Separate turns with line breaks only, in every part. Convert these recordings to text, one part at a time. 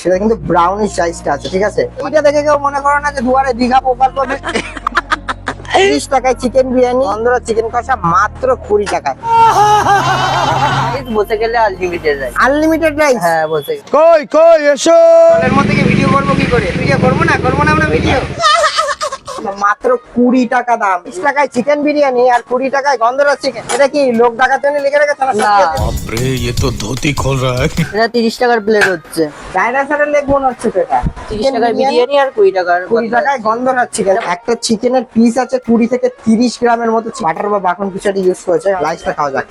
সেটা কিন্তু ব্রাউনিশ সাইজটা আছে ঠিক আছে? এটা দেখে কেউ মনে করো না যে দুয়ারে দীঘা প্রকল্প তিরিশ টাকায় চিকেন বিরিয়ানি পনেরো চিকেন কষা মাত্র কুড়ি টাকায়।
বসে গেলে আনলিমিটেড রাইস
আনলিমিটেড রাইস
হ্যাঁ বসে
কই কই এসো!
এর মধ্যে কি ভিডিও করব কি করে? ভিডিও করব না? করব না আমরা ভিডিও মাত্র কুড়ি টাকা দাম। বিশ টাকায় চিকেন বিরিয়ানি আর কুড়ি টাকায় গন্ধরাজ চিকেন এটা কি লোক ডাকার লিখে রেখেছে
এটা তিরিশ টাকার প্লেট হচ্ছে। সেটা বিরিয়ানি আর কুড়ি টাকার
কুড়ি টাকায় একটা চিকেনের পিস আছে কুড়ি থেকে তিরিশ গ্রামের মতো বাটার বা বাকন কিছু ইউজ করেছে। রাইসটা খাওয়া যাক।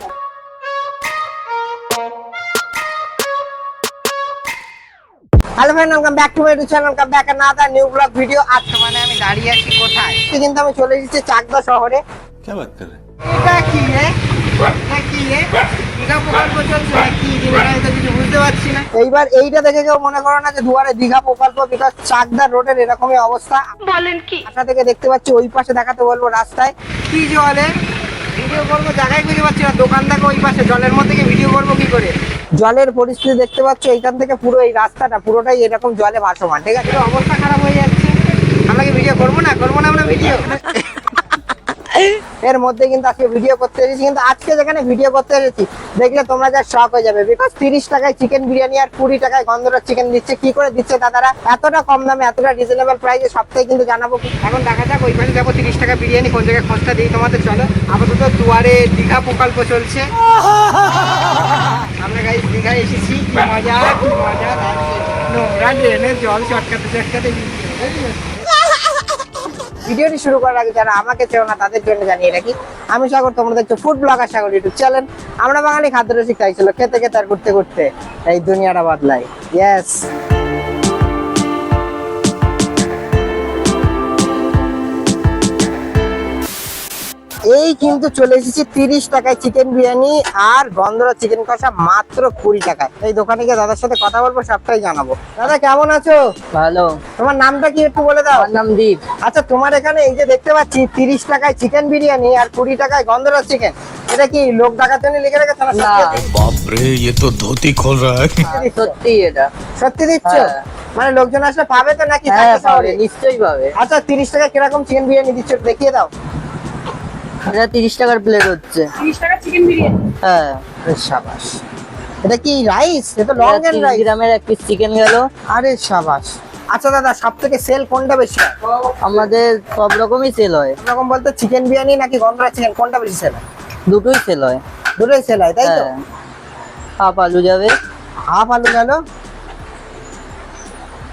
Hello friend welcome back to my YouTube channel come back another new vlog video আজকে মানে আমি দাঁড়িয়ে আছি কোথায়? কিন্তু আমি চলে এসেছি চাকদা শহরে।
কি বাত করে
এটা কি রে? এইবার এইটা দেখে কেউ মনে করো না যে দুয়ারে দীঘা প্রকল্প বিকাশ চাকদা রোডের এরকমই অবস্থা। বলেন কি? আশা থেকে দেখতে পাচ্ছি ওই পাশে দেখাতে বলব রাস্তায়। কি জলে ভিডিও করব জায়গায় খুঁজে পাচ্ছি না। ওই পাশে জলের মধ্যে ভিডিও করব কি করে? জলের পরিস্থিতি দেখতে পাচ্ছ এইখান থেকে পুরো এই রাস্তাটা পুরোটাই এরকম জলে ভাসমান ঠিক আছে? অবস্থা খারাপ হয়ে যাচ্ছে। আমরা কি ভিডিও করব না? করব না আমরা ভিডিও এর মধ্যে কিন্তু আজকে ভিডিও করতে এসেছি, কিন্তু আজকে যেখানে ভিডিও করতে এসেছি, দেখলে তোমরা যা শখ হয়ে যাবে। বিকজ তিরিশ টাকায় চিকেন বিরিয়ানি আর কুড়ি টাকায় গন্ধরাজ চিকেন দিচ্ছে, কি করে দিচ্ছে দাদারা? এতটা কম দামে, এতটা রিজনেবল প্রাইসে সবটাই কিন্তু জানাব। এখন দেখা যাক, ওই পাশে যাব, তিরিশ টাকা বিরিয়ানি, কোন জায়গায় খরচা দিই তোমাদের, চলো। আপাতত দুয়ারে দীঘা প্রকল্প চলছে। আমরা গাইস দীঘায় এসেছি মজা মজা জল চটকাতে চটকাতে ভিডিওটি শুরু করার আগে যারা আমাকে চেও না, তাদের জন্য জানিয়ে রাখি, আমি সাগর, তোমরা দেখছ food vlogger Sagar YouTube channel আমরা বাঙালি খাদ্য রসিক, তাই ছিল খেতে খেতে আর ঘুরতে ঘুরতে এই দুনিয়াটা বদলাই। ইয়েস এই কিন্তু চলে এসেছি তিরিশ টাকায় চিকেন বিরিয়ানি আর গন্ধরা চিকেন কষা মাত্র কুড়ি টাকায়। এই দোকানে গিয়ে দাদার সাথে কথা বলব সবটাই জানাব। দাদা কেমন আছো?
ভালো।
তোমার নামটা কি একটু বলে দাও?
নাম দীপ।
আচ্ছা তোমার এখানে এই যে দেখতে পাচ্ছি তিরিশ টাকায় চিকেন বিরিয়ানি আর কুড়ি টাকায় গন্ধরা চিকেন এটা কি লোক ডাকাতে লিখে রেখেছে
বাপরে এ তো ধুতি খোল
সত্যি এটা।
সত্যি দিচ্ছ?
হ্যাঁ।
মানে লোকজন আসলে পাবে তো নাকি
হ্যাঁ, নিশ্চয়ই পাবে।
আচ্ছা তিরিশ টাকা কীরকম চিকেন বিরিয়ানি দিচ্ছ দেখিয়ে দাও।
এটা তিরিশ টাকার প্লেট হচ্ছে।
তিরিশ টাকা চিকেন বিরিয়ানি।
হ্যাঁ।
সাবাস। এটা কি রাইস এটা লং এন্ড
30
রাইস
গ্রামের এক পিস চিকেন গেল।
আরে সাবাস। আচ্ছা দাদা সব থেকে সেল কোনটা বেশি
আমাদের সব রকমই সেল হয়।
এরকম বলতে চিকেন বিরিয়ানি নাকি গন্ধরাজ চিকেন কোনটা বেশি সেল হয়?
দুটোই সেল হয়।
দুটোই সেল হয় তাই তো?
হ্যাঁ। হাফ আলু যাবে।
হাফ আলু গেল।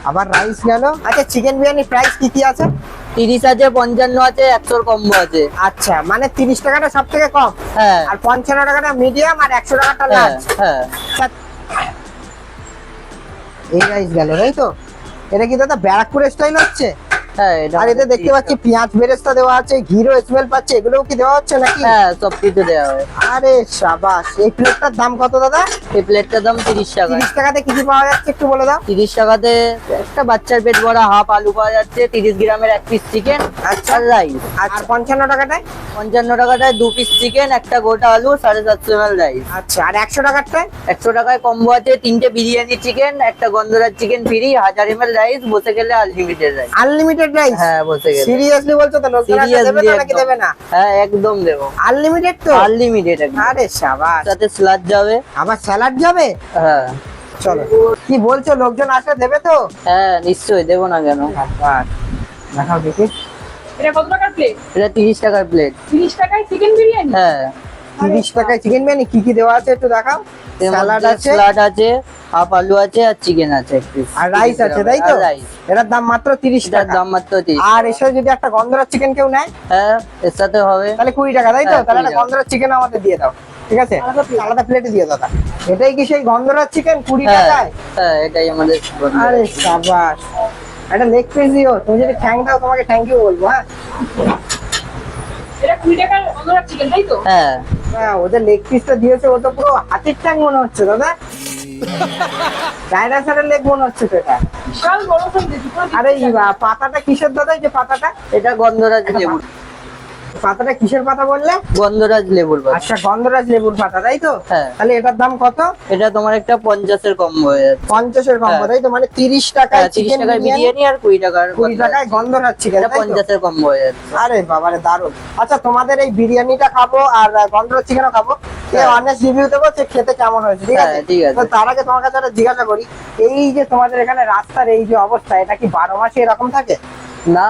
আবার রাইস গেল। আচ্ছা চিকেন বিরিয়ানি প্রাইস কি কি আছে?
তিরিশ আছে পঞ্চান্ন আছে একশোর কম্বো আছে।
আচ্ছা মানে তিরিশ টাকাটা সব থেকে কম?
হ্যাঁ।
আর পঞ্চান্ন টাকাটা মিডিয়াম আর একশো টাকাটা
হ্যাঁ
লার্জ
হ্যাঁ।
এই রাইস গেল তাই তো? এটা কি দাদা ব্যারাকপুর স্টাইল হচ্ছে?
হ্যাঁ
আর এতে দেখতে পাচ্ছি পেঁয়াজ বেরেস্তা দেওয়া আছে ঘিরো স্মেল পাচ্ছে এগুলোও কি দেওয়া হচ্ছে নাকি?
হ্যাঁ সব কিছু দেওয়া হয়।
আরে সাবাস এই প্লেটটার দাম কত দাদা?
এই প্লেটটার দাম তিরিশ টাকা
তিরিশ টাকাতে কি কি পাওয়া যাচ্ছে একটু বলে দাও?
তিরিশ টাকাতে একটা বাচ্চার পেট ভরা হাফ আলু পাওয়া যাচ্ছে তিরিশ গ্রামের এক পিস চিকেন
আচ্ছা।
রাইস
আর পঞ্চান্ন টাকাটায়?
পঞ্চান্ন টাকাটায় দু পিস চিকেন একটা গোটা আলু সাড়ে সাতশো এম রাইস
আচ্ছা আর একশো টাকারটায়?
একশো টাকায় কম্বো আছে তিনটে বিরিয়ানি চিকেন একটা গন্ধরাজ চিকেন ফ্রি হাজার এম রাইস বসে গেলে আনলিমিটেড রাইস
আনলিমিটেড রাইস
হ্যাঁ গেলে।
সিরিয়াসলি বলছো তো? লোকজন আসলে দেবে
সিরিয়াসলি
নাকি দেবে না?
হ্যাঁ একদম দেবো।
আনলিমিটেড তো?
আনলিমিটেড
আরে সাবাস।
সাথে স্লাদ যাবে।
আবার স্যালাড যাবে?
হ্যাঁ।
চলো। কি বলছো লোকজন আসলে দেবে তো?
হ্যাঁ নিশ্চয়ই দেবো না কেন।
দেখাও দেখি।
এটা কত টাকার প্লেট
এটা তিরিশ টাকার প্লেট
তিরিশ টাকায় চিকেন বিরিয়ানি?
হ্যাঁ।
তিরিশ টাকায় চিকেন বিরিয়ানি? কি কি দেওয়া আছে একটু দেখাও? স্যালাড আছে।
স্লাড আছে হাফ আলু আছে আর চিকেন আছে
আর রাইস আছে তাই তো? এটার দাম মাত্র তিরিশ টাকা।
দাম মাত্র তিরিশ
আর এর সাথে যদি একটা গন্ধরাজ চিকেন কেউ নেয়?
হ্যাঁ এর সাথে হবে।
তাহলে কুড়ি টাকা তাই তো?
হ্যাঁ,
তাহলে
20
একটা গন্ধরাজ চিকেন আমাদের দিয়ে দাও ঠিক আছে? আলাদা প্লেটে দিয়ে দাও তা। এটাই কি সেই গন্ধরাজ চিকেন কুড়ি
হ্যাঁ
টাকায়?
হ্যাঁ এটাই আমাদের
আরে সাবাস। একটা লেগ পিস দিও তুমি যদি থ্যাংক দাও তোমাকে থ্যাংক ইউ বলব হ্যাঁ?
এটা কুড়ি টাকার অন্যরা চিকেন তাই তো?
হ্যাঁ।
হ্যাঁ ওদের লেগ পিসটা দিয়েছে ও তো পুরো হাতির ট্যাং মনে হচ্ছে দাদা। ডাইনোসরের লেগ মনে হচ্ছে তো এটা আরে পাতাটা কিসের দাদা এই যে পাতাটা?
এটা গন্ধরাজ লেবু
পাতাটা কিসের পাতা বললে?
গন্ধরাজ লেবুর পাতা।
আচ্ছা গন্ধরাজ লেবুর পাতা তাই তো?
হ্যাঁ।
তাহলে এটার দাম কত?
এটা তোমার একটা পঞ্চাশের কম হয়ে যাচ্ছে।
পঞ্চাশের কম
হ্যাঁ।
তাই তো? মানে তিরিশ টাকায়
হ্যাঁ, তিরিশ টাকার বিরিয়ানি আর কুড়ি টাকার
কুড়ি টাকায় গন্ধরাজ চিকেন
পঞ্চাশের কম হয়ে যাচ্ছে।
আরে বাবারে দারুণ। আচ্ছা তোমাদের এই বিরিয়ানিটা খাব আর গন্ধরাজ চিকেনও খাব।
হ্যাঁ।
অনেস্ট রিভিউ দেবো যে খেতে কেমন হয়েছে ঠিক আছে?
হ্যাঁ, ঠিক আছে।
তার আগে তোমার কাছে জিজ্ঞাসা করি এই যে তোমাদের এখানে রাস্তার এই যে অবস্থা এটা কি বারো মাসে এরকম থাকে?
না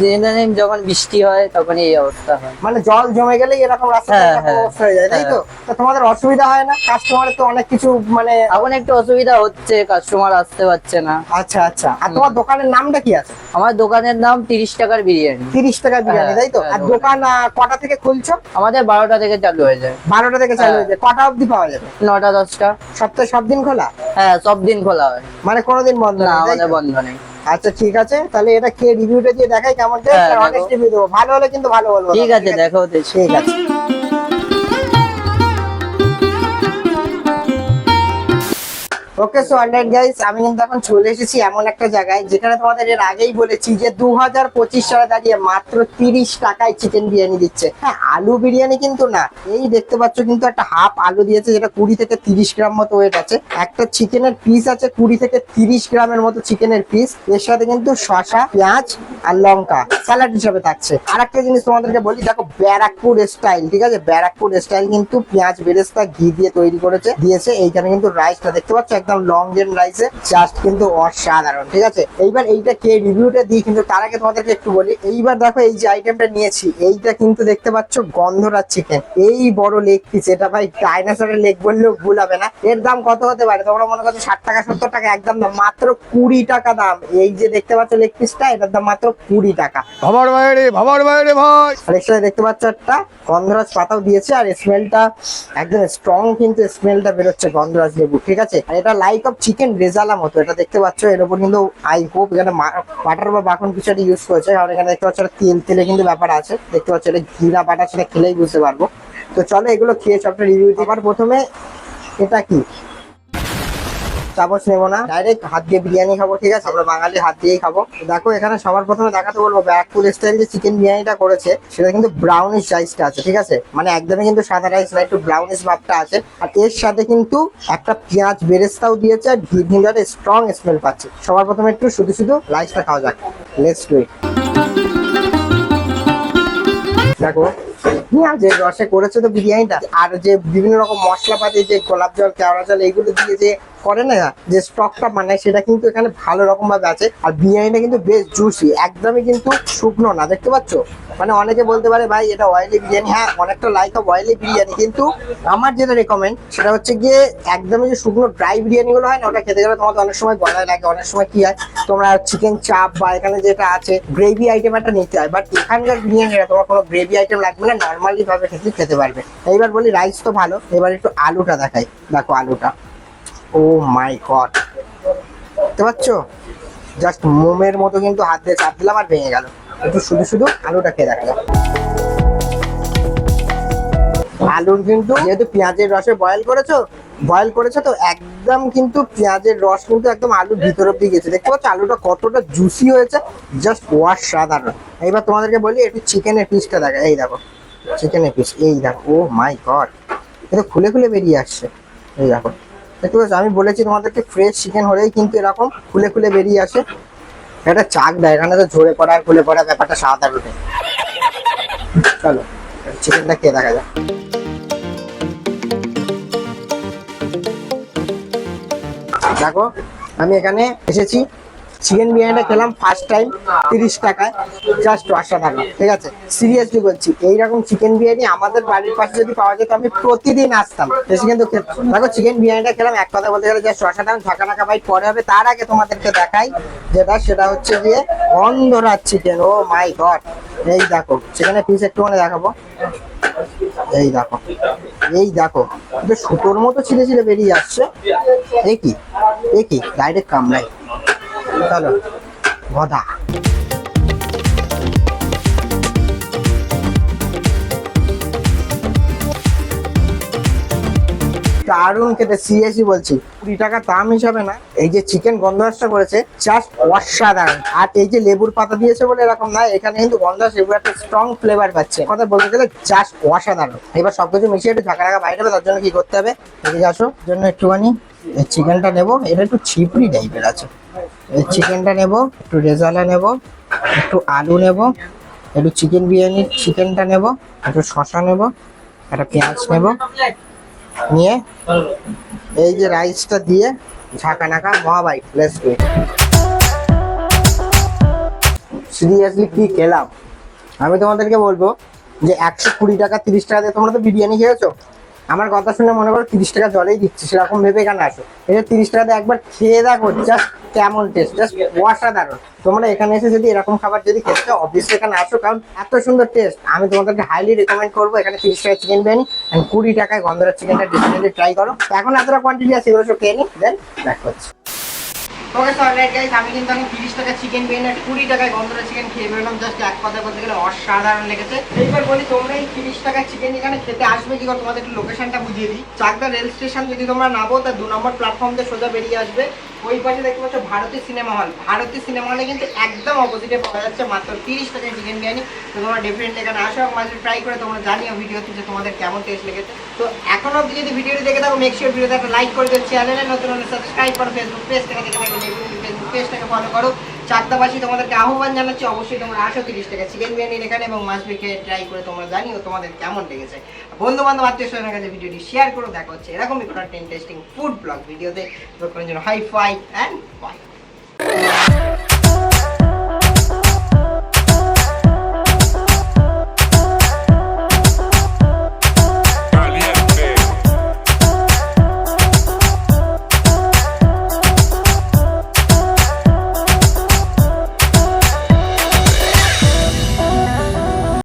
জেনে যখন বৃষ্টি হয় তখন এই অবস্থা হয়।
মানে জল জমে গেলেই এরকম রাস্তা
হ্যাঁ, হ্যাঁ,
অবস্থা হয়ে যায় তাই তো? তো তোমাদের অসুবিধা হয় না? কাস্টমারের তো অনেক কিছু মানে
এখন একটু অসুবিধা হচ্ছে কাস্টমার আসতে পারছে না।
আচ্ছা আচ্ছা। আর তোমার দোকানের নামটা কি আছে?
আমার দোকানের নাম তিরিশ টাকার বিরিয়ানি।
তিরিশ টাকার বিরিয়ানি
হ্যাঁ,
তাই তো?
হ্যাঁ,
আর দোকান কটা থেকে খুলছো?
আমাদের বারোটা থেকে চালু হয়ে যায়।
বারোটা থেকে চালু
হয়ে
যায়। কটা অবধি পাওয়া যাবে?
নটা দশটা।
সপ্তাহে সব দিন খোলা?
হ্যাঁ সব দিন খোলা হয়।
মানে কোনোদিন বন্ধ
না আমাদের বন্ধ নেই।
আচ্ছা ঠিক আছে। তাহলে এটা কে রিভিউটা দিয়ে দেখাই কেমন
হ্যাঁ,
রিভিউ দেবো। ভালো হলে কিন্তু ভালো বলব
ঠিক আছে দেখো
ঠিক আছে। ওকে সো অলরাইট গাইস, আমি কিন্তু এখন চলে এসেছি এমন একটা জায়গায় যেখানে তোমাদের এর আগেই বলেছি যে দু হাজার পঁচিশ সালে দাঁড়িয়ে মাত্র তিরিশ টাকায় চিকেন বিরিয়ানি দিচ্ছে। হ্যাঁ আলু বিরিয়ানি কিন্তু না, এই দেখতে পাচ্ছ কিন্তু একটা হাফ আলু দিয়েছে যেটা কুড়ি থেকে তিরিশ গ্রাম মতো ওয়েট আছে। একটা চিকেনের পিস আছে কুড়ি থেকে তিরিশ গ্রামের মতো চিকেনের পিস এর সাথে কিন্তু শসা, পেঁয়াজ আর লঙ্কা স্যালাড হিসাবে থাকছে। আর একটা জিনিস তোমাদেরকে বলি, দেখো ব্যারাকপুর স্টাইল ঠিক আছে? ব্যারাকপুর স্টাইল কিন্তু পেঁয়াজ বেরেস্তা, ঘি দিয়ে তৈরি করেছে, দিয়েছে। এইখানে কিন্তু রাইসটা দেখতে পাচ্ছ, একদম লং জেন রাইসে জাস্ট কিন্তু অসাধারণ ঠিক আছে? এইবার এইটা কে রিভিউটা দিই কিন্তু তার আগে তোমাদেরকে একটু বলি এইবার দেখো এই যে আইটেমটা নিয়েছি এইটা কিন্তু দেখতে পাচ্ছ গন্ধরাজ চিকেন এই বড় লেগ পিস এটা ভাই ডাইনোসরের লেগ বললেও ভুল হবে না। এর দাম কত হতে পারে? তোমরা মনে করছ ষাট টাকা সত্তর টাকা একদম মাত্র কুড়ি টাকা দাম। এই যে দেখতে পাচ্ছ লেগ পিসটা এটার দাম মাত্র কুড়ি টাকা।
ভাবার বাইরে ভাবার বাইরে ভাই!
আর এর দেখতে পাচ্ছ একটা গন্ধরাজ পাতাও দিয়েছে আর স্মেলটা একদম স্ট্রং কিন্তু স্মেলটা বেরোচ্ছে গন্ধরাজ লেবু ঠিক আছে? আর এটা লাইক অফ চিকেন রেজালা মতো এটা দেখতে পাচ্ছ, এর উপর কিন্তু আই হোপ এখানে বাটার বা বাকন কিছু একটা ইউজ করেছে। আর এখানে দেখতে পাচ্ছ তেল তেলে কিন্তু ব্যাপার আছে। দেখতে পাচ্ছ, এটা ঘিরা বাটা, সেটা খেলেই বুঝতে পারব। তো চলো এগুলো খেয়ে সবটা রিভিউ আবার প্রথমে এটা কি? চামচ নেব না। ডাইরেক্ট হাত দিয়ে বিরিয়ানি খাব, ঠিক আছে? আমরা বাঙালি হাত দিয়েই খাব। দেখো, এখানে সবার প্রথমে দেখাতে বলব ব্যাকফুল স্টাইল যে চিকেন বিরিয়ানিটা করেছে, সেটা কিন্তু ব্রাউনিশ রাইসটা আছে, ঠিক আছে? মানে একদমই কিন্তু সাদা রাইস না, একটু ব্রাউনিশ ভাবটা আছে। আর এর সাথে কিন্তু একটা পেঁয়াজ বেরেস্তাও দিয়েছে, আর ঘি ভিন্দার স্ট্রং স্মেল পাচ্ছে। সবার প্রথমে একটু শুধু শুধু রাইসটা খাওয়া যাক। লেটস ইট দেখো পেঁয়াজের রসে করেছে তো বিরিয়ানিটা। আর যে বিভিন্ন রকম মশলাপাতি, যে গোলাপ জল, কেওড়া জল, এইগুলো দিয়ে যে করে না, যে স্টকটা সেটা কিন্তু এখানে ভালো রকম ভাবে আছে। আর বিরিয়ানিটা কিন্তু বেশ জুসি একদমই কিন্তু শুকনো না, দেখতে পাচ্ছ? মানে অনেকে বলতে পারে, ভাই, এটা অয়েলি বিরিয়ানি। হ্যাঁ অনেকটা লাইক অফ অয়েলি বিরিয়ানি, কিন্তু আমার যেটা রেকমেন্ড সেটা হচ্ছে গিয়ে একদমই যে শুকনো ড্রাই বিরিয়ানি গুলো হয় না, ওটা খেতে গেলে তোমাদের অনেক সময় গলায় লাগে, অনেক সময় কি হয়, তোমরা চিকেন চাপ বা এখানে যেটা আছে গ্রেভি আইটেম একটা নিতে হয়। বাট এখানকার বিরিয়ানিটা, তোমার কোনো গ্রেভি আইটেম লাগবে না নর্মালি ভাবে খেতে খেতে পারবে। এইবার বলি রাইস তো ভালো, এবার একটু আলুটা দেখাই। দেখো আলুটা। ও মাই গড দেখতে পাচ্ছ? জাস্ট মোমের মতো কিন্তু হাত দিয়ে চাপ দিলাম আর ভেঙে গেল। একটু শুধু শুধু আলুটা খেয়ে দেখা আলুর কিন্তু যেহেতু পেঁয়াজের রসে বয়েল করেছ বয়েল করেছ তো একদম কিন্তু পেঁয়াজের রস কিন্তু একদম আলুর ভিতর অব্দি গেছে। দেখতে পাচ্ছ? আলুটা কতটা জুসি হয়েছে। জাস্ট ওয়াশ সাধারণ এইবার তোমাদেরকে বলি, একটু চিকেনের পিসটা দেখো এই দেখো। চিকেনের পিস এই দেখো ও মাই গড এটা খুলে খুলে বেরিয়ে আসছে। এই দেখো। দেখতে পাচ্ছ আমি বলেছি তোমাদেরকে ফ্রেশ চিকেন হলেই কিন্তু এরকম খুলে খুলে বেরিয়ে আসে। একটা চাক দেয়, এখানে তো ঝরে পড়া, খুলে পড়া ব্যাপারটা সাদা উঠে চলো চিকেনটা খেয়ে দেখা যাক। দেখো, আমি এখানে এসেছি। চিকেন বিরিয়ানিটা খেলাম ফার্স্ট টাইম তিরিশ টাকায় জাস্ট অসাধারণ ঠিক আছে? সিরিয়াসলি বলছি, এইরকম চিকেন বিরিয়ানি আমাদের বাড়ির পাশে যদি পাওয়া যেত, আমি প্রতিদিন আসতাম। এসে কিন্তু দেখো চিকেন বিরিয়ানিটা খেলাম, এক কথা বলতে গেলে জাস্ট অসাধারণ ঝাঁকা ঢাকা বাইট পরে হবে, তার আগে তোমাদেরকে দেখাই যেটা, সেটা হচ্ছে গিয়ে অন্ধরাজ চিকেন ও মাই গড এই দেখো, সেখানে পিস একটুখানি দেখাবো। এই দেখো এই দেখো সুতোর মতো ছিঁড়ে ছিঁড়ে বেরিয়ে আসছে। এ কি? এ কি? ডাইরেক্ট কামড়াই চলো। গদা। দারুণ খেতে সিরিয়াসলি বলছি। কুড়ি টাকা দাম হিসাবে না, এই যে চিকেন গন্ধরাসটা করেছে জাস্ট অসাধারণ। আর এই যে লেবুর পাতা দিয়েছে বলে এরকম না, এখানে কিন্তু গন্ধরাস লেবুর একটা স্ট্রং ফ্লেভার পাচ্ছে। কথা বলতে গেলে জাস্ট অসাধারণ। এবার সবকিছু মিশিয়ে একটু ঝাঁকা ঝাঁকা বাইরে তার জন্য কি করতে হবে? এদিকে আসো জন্য একটুখানি চিকেনটা নেব, এটা একটু ছিপড়ি টাইপের আছে। চিকেনটা নেব, একটু রেজালা নেব, একটু আলু নেব, একটু চিকেন বিরিয়ানির চিকেনটা নেব, একটু শশা নেব, একটা পেঁয়াজ নেব, নিয়ে এই যে রাইসটা দিয়ে ঝাঁকা নাকা মহাবাই লেটস ডু সিরিয়াসলি কি খেলাম? আমি তোমাদেরকে বলব যে একশো কুড়ি টাকা, তিরিশ টাকা দিয়ে তোমরা তো বিরিয়ানি খেয়েছো? আমার কথা শুনে মনে করো তিরিশ টাকা জলেই দিচ্ছি, সেরকম ভেবে এখানে আসো। এটা তিরিশ টাকা দিয়ে একবার খেয়ে দেখো জাস্ট কেমন টেস্ট জাস্ট অসাধারণ। তোমরা এখানে এসে যদি এরকম খাবার যদি খেতে চাও অবভিয়াসলি এখানে আসো, কারণ এত সুন্দর টেস্ট আমি তোমাদেরকে হাইলি রেকমেন্ড করব, এখানে তিরিশ টাকা চিকেন বিরিয়ানি অ্যান্ড কুড়ি টাকায় গন্ধরা চিকেনটা ডেফিনেটলি ট্রাই করো। এখন এতটা কোয়ান্টিটি আছে, এগুলো সব খেয়ে নিই দেন ব্যাক আমি কিন্তু এখন 30 টাকা চিকেন বিরিয়ানি আর 20 টাকায় চিকেন খেয়ে জাস্ট এক গেলে অসাধারণ লেগেছে। বলি তোমরা এই 30 টাকা চিকেন এখানে খেতে আসবে কি একটু বুঝিয়ে দিই। চাকদা রেল স্টেশন যদি তোমরা নামো তা দু নম্বর প্ল্যাটফর্ম দিয়ে সোজা বেরিয়ে আসবে। ওই পাশে দেখতে পাচ্ছ ভারতীয় সিনেমা হল। ভারতীয় সিনেমা হলে কিন্তু একদম অপোজিটে পাওয়া যাচ্ছে মাত্র 30 টাকায় চিকেন বিরিয়ানি তো তোমরা ডেফিনেটলি এখানে আসো মাঝে ট্রাই করে তোমরা জানিও ভিডিওতে যে তোমাদের কেমন টেস্ট লেগেছে। তো এখন অব্দি যদি ভিডিওটি দেখে থাকো মেক ভিডিওতে একটা লাইক করে দিও। চ্যানেলে নতুন সাবস্ক্রাইব করো ফেসবুক পেজ থেকে দেখে থাকো ফেসবুক পেজটাকে ফলো করো। চাকদাবাসী তোমাদেরকে আহ্বান জানাচ্ছি, অবশ্যই তোমরা আসো তিরিশ টাকা চিকেন বিরিয়ানির এখানে এবং মাছ খেয়ে ট্রাই করে তোমরা জানিও তোমাদের কেমন লেগেছে। বন্ধু বান্ধব আত্মীয় স্বজনের কাছে ভিডিওটি শেয়ার করো, দেখা হচ্ছে এরকমই কোনো টেস্টিং ফুড ব্লগ ভিডিওতে। জন্য হাই ফাই অ্যান্ড